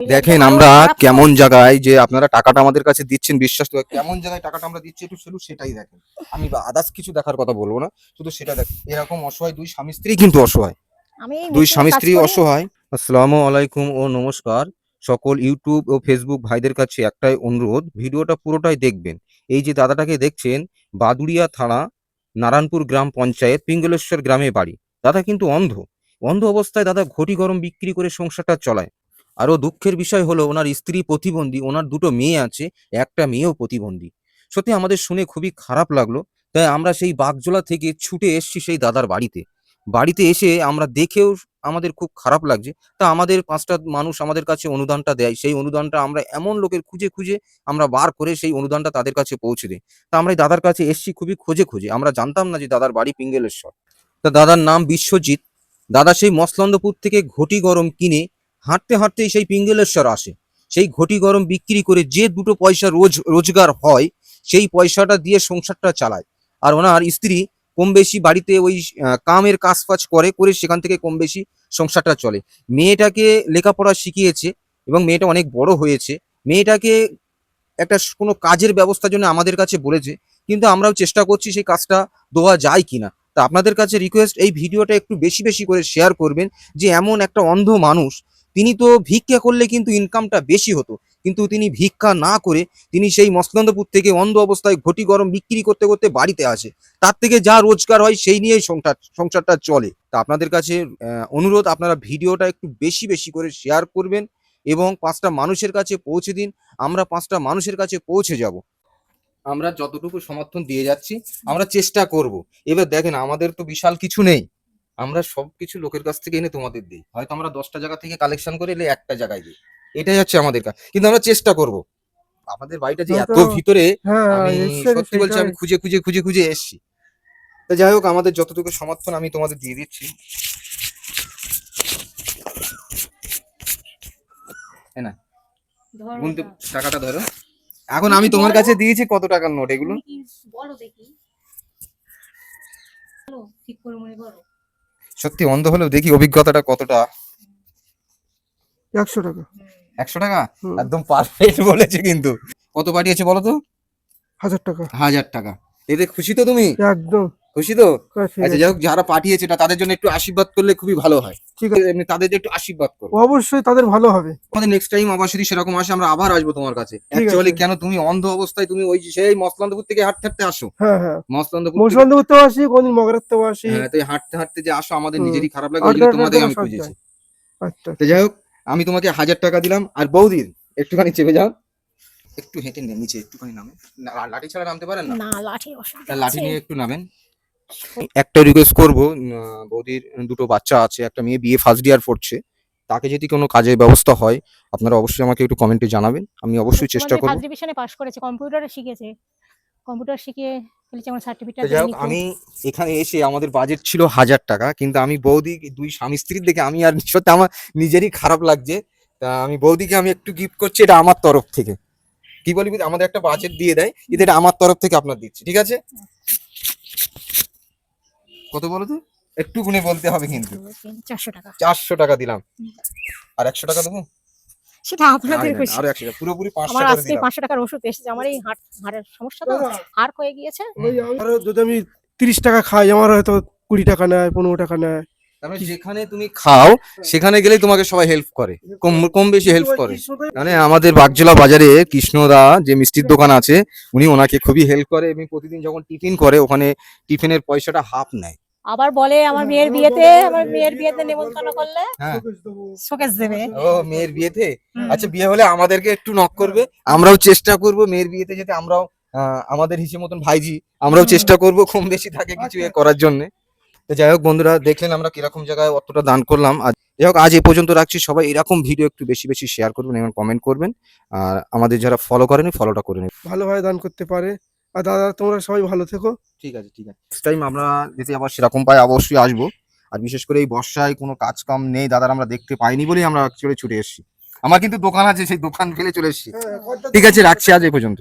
দেখেন আমরা কেমন জায়গায় যে আপনারা টাকাটা আমাদের কাছে দিচ্ছেন বিশ্বাস করে কেমন জায়গায় টাকাটা আমরা দিচ্ছি একটু শুধু সেটাই দেখেন। আমি আদার্স কিছু দেখার কথা বলব না শুধু সেটা দেখ এরকম অসহায় দুই স্বামী স্ত্রী কিন্তু অসহায়। আমি দুই স্বামী স্ত্রী অসহায়। আসসালামু আলাইকুম ও নমস্কার। সকল ইউটিউব ও ফেসবুক ভাইদের কাছে একটাই অনুরোধ ভিডিওটা পুরোটাই দেখবেন। এই যে দাদাটাকে দেখছেন বাদুড়িয়া থানা নারায়ণপুর গ্রাম পঞ্চায়েত পিঙ্গলেশ্বর গ্রামে বাড়ি। দাদা কিন্তু অন্ধ। অন্ধ অবস্থায় দাদা ঘটি গরম বিক্রি করে সংসারটা চলায়। আরও দুঃখের বিষয় হলো ওনার স্ত্রী প্রতিবন্ধী, ওনার দুটো মেয়ে আছে, একটা মেয়েও প্রতিবন্ধী। সত্যি আমাদের শুনে খুবই খারাপ লাগল। তাই আমরা সেই বাগজোলা থেকে ছুটে এসেছি সেই দাদার বাড়িতে। বাড়িতে এসে আমরা দেখেও আমাদের খুব খারাপ লাগছে। তা আমাদের পাঁচটা মানুষ আমাদের কাছে অনুদানটা দেয়। সেই অনুদানটা আমরা এমন লোকের খুঁজে খুঁজে আমরা বার করে সেই অনুদানটা তাদের কাছে পৌঁছে দিই। তা আমরা দাদার কাছে এসছি খুবই খোঁজে খোঁজে। আমরা জানতাম না যে দাদার বাড়ি পিঙ্গলেশ্বর। তা দাদার নাম বিশ্বজিৎ। দাদা সেই মসলন্দপুর থেকে ঘটি গরম কিনে হাঁটতে হাঁটতেই সেই পিঙ্গলেশ্বর আসে। সেই ঘটি গরম বিক্রি করে যে দুটো পয়সা রোজ, রোজগার হয়, সেই পয়সাটা দিয়ে সংসারটা চালায়। আর ওনার স্ত্রী কম বেশি বাড়িতে ওই কামের কাজ ফাজ করে করে সেখান থেকে কম বেশি সংসারটা চলে। মেয়েটাকে লেখাপড়া শিখিয়েছে এবং মেয়েটা অনেক বড় হয়েছে। মেয়েটাকে একটা কোনো কাজের ব্যবস্থার জন্য আমাদের কাছে বলেছে, কিন্তু আমরাও চেষ্টা করছি সেই কাজটা দেওয়া যায় কিনা। তা আপনাদের কাছে রিকোয়েস্ট এই ভিডিওটা একটু বেশি বেশি করে শেয়ার করবেন যে এমন একটা অন্ধ মানুষ তিনি তো ভিক্ষা করলে কিন্তু ইনকামটা বেশি হতো। কিন্তু তিনি ভিক্ষা না করে তিনি সেই মসলন্দপুর থেকে অন্ধ অবস্থায় ঘটি গরম বিক্রি করতে করতে বাড়িতে আসে। তার থেকে যা রোজগার হয় সেই নিয়েই সংসার, সংসারটা চলে। তা আপনাদের কাছে অনুরোধ, আপনারা ভিডিওটা একটু বেশি বেশি করে শেয়ার করবেন এবং পাঁচটা মানুষের কাছে পৌঁছে দিন। আমরা পাঁচটা মানুষের কাছে পৌঁছে যাব। আমরা যতটুকু সমর্থন দিয়ে যাচ্ছি, আমরা চেষ্টা করব। এবার দেখেন, আমাদের তো বিশাল কিছু নেই। আমরা সবকিছু লোকের কাছ থেকে এনে তোমাদের দিই। হয়তো আমরা দশটা জায়গা থেকে কালেকশন করে এলে একটা জায়গায় দিই। এটাই হচ্ছে আমাদের কাজ। কিন্তু আমরা চেষ্টা করব। আমাদের বাড়িটা যে এত ভিতরে হ্যাঁ আমি সত্যি বলছি আমি খুঁজে খুঁজে খুঁজে খুঁজে এসছি। তা যাই হোক আমাদের যতটুকু সমর্থন আমি তোমাদের দিয়ে দিচ্ছি। না। টাকাটা ধরো। এখন আমি তোমার কাছে দিয়েছি কত টাকার নোট এগুলো? বলো দেখি। ঠিক করে মনে করো। সত্যি অন্ধ হলেও দেখি অভিজ্ঞতাটা কতটা? একশো টাকা। একশো টাকা? একদম পারফেক্ট বলেছে কিন্তু। কত পাঠিয়েছে বলো তো? হাজার টাকা। হাজার টাকা। এতে খুশি তো তুমি? একদম। খুশি তো? আচ্ছা যাই হোক যারা পাঠিয়েছে এটা তাদের জন্য একটু আশীর্বাদ করলে খুবই ভালো হয়। ঠিক আছে। এমনি তাদের একটু আশীর্বাদ করো। অবশ্যই তাদের ভালো হবে। আমাদের নেক্সট টাইম আবার যদি সেরকম আসে আমরা আবার আসব তোমার কাছে। অ্যাকচুয়ালি কেন তুমি অন্ধ অবস্থায় তুমি ওই সেই মসলান্দপুর থেকে হাঁটতে হাঁটতে আসো। হ্যাঁ হ্যাঁ। মসলান্দপুর থেকে- মুসলমান করতেও আসি কোনদিন মগরাতেও আসি। হ্যাঁ তাই হাঁটতে হাঁটতে যে আসো আমাদের নিজেরই খারাপ লাগে ওই জন্য তোমাদের আমি খুঁজেছি। আচ্ছা। তো যাই হোক আমি তোমাকে হাজার টাকা দিলাম আর বৌদির একটুখানি চেপে যাও। একটু হেঁটে নে নিচে একটুখানি নামে। না, আর লাঠি ছাড়া নামতে পারেন না? না লাঠি অসুবিধা লাঠি নিয়ে একটু নামেন। একটা রিকোয়েস্ট করব বৌদির দুটো বাচ্চা আছে একটা মেয়ে বিয়ে ফার্স্ট ইয়ার পড়ছে। তাকে যদি কোনো কাজের ব্যবস্থা হয় আপনারা অবশ্যই আমাকে একটু কমেন্টে জানাবেন। আমি অবশ্যই চেষ্টা করব। ফার্স্ট ডিভিশনে পাস করেছে কম্পিউটারে শিখেছে। কম্পিউটার শিখে ফেলেছে আমার সার্টিফিকেট তো যাই হোক আমি এখানে এসে আমাদের বাজেট ছিল হাজার টাকা কিন্তু আমি বৌদি দুই স্বামী স্ত্রীর দেখে আমি আর সত্যি আমার নিজেরই খারাপ লাগছে। তা আমি বৌদিকে আমি একটু গিফট করছি এটা আমার তরফ থেকে। কি বলি? আমাদের একটা বাজেট দিয়ে দেয় কিন্তু এটা আমার তরফ থেকে আপনার দিচ্ছি ঠিক আছে? কত বলো তো? একটু গুনে বলতে হবে কিন্তু। চারশো টাকা। চারশো টাকা দিলাম। আর একশো টাকা দেবো? সেটা না, আপনাদের খুশি। আরও একশো টাকা পুরোপুরি পাঁচশো আমার টাকা আজকে দিলাম। পাঁচশো টাকার ওষুধ এসেছে আমার এই হাট হাড়ের সমস্যা তো হাড় হয়ে গিয়েছে। ওই যদি আমি তিরিশ টাকা খাই আমার হয়তো কুড়ি টাকা নেয় পনেরো টাকা নেয়। মানে যেখানে তুমি খাও সেখানে গেলেই তোমাকে সবাই হেল্প করে। কম কম বেশি হেল্প করে। মানে আমাদের বাগজোলা বাজারে কৃষ্ণদা যে মিষ্টির দোকান আছে উনি ওনাকে খুবই হেল্প করে। এবং প্রতিদিন যখন টিফিন করে ওখানে টিফিনের পয়সাটা হাফ নেয়। আবার বলে আমার মেয়ের বিয়েতে আমার আমার মেয়ের বিয়েতে নেমন্তন্ন করলে হ্যাঁ। শোকেস দেবে। ও মেয়ের বিয়েতে? আচ্ছা বিয়ে হলে আমাদেরকে একটু নক করবে। আমরাও চেষ্টা করব মেয়ের বিয়েতে যেতে আমরাও আহ, আমাদের হিসেবে মতন ভাইজি আমরাও চেষ্টা করব কম বেশি থাকে কিছু এ আচ্ছা। করার জন্য। তো যাই হোক বন্ধুরা দেখলেন আমরা কীরকম জায়গায় অতটা দান করলাম। আর যাই হোক আজ এ পর্যন্ত রাখছি। সবাই এরকম ভিডিও একটু বেশি বেশি শেয়ার করবেন এবং কমেন্ট করবেন। আর আমাদের যারা ফলো করেনি ফলোটা করে নেবেন ভালোভাবে দান করতে পারে। আর দাদা তোমরা সবাই ভালো থেকো। ঠিক আছে ঠিক আছে। টাইম আমরা যদি আবার সেরকম পাই অবশ্যই আসব। আর বিশেষ করে এই বর্ষায় কোনো কাজ কাম নেই দাদার আমরা দেখতে পাইনি বলেই আমরা অ্যাকচুয়ালি ছুটে এসেছি। আমার কিন্তু দোকান আছে সেই দোকান ফেলে চলে এসেছি। ঠিক আছে রাখছি আজ এই পর্যন্ত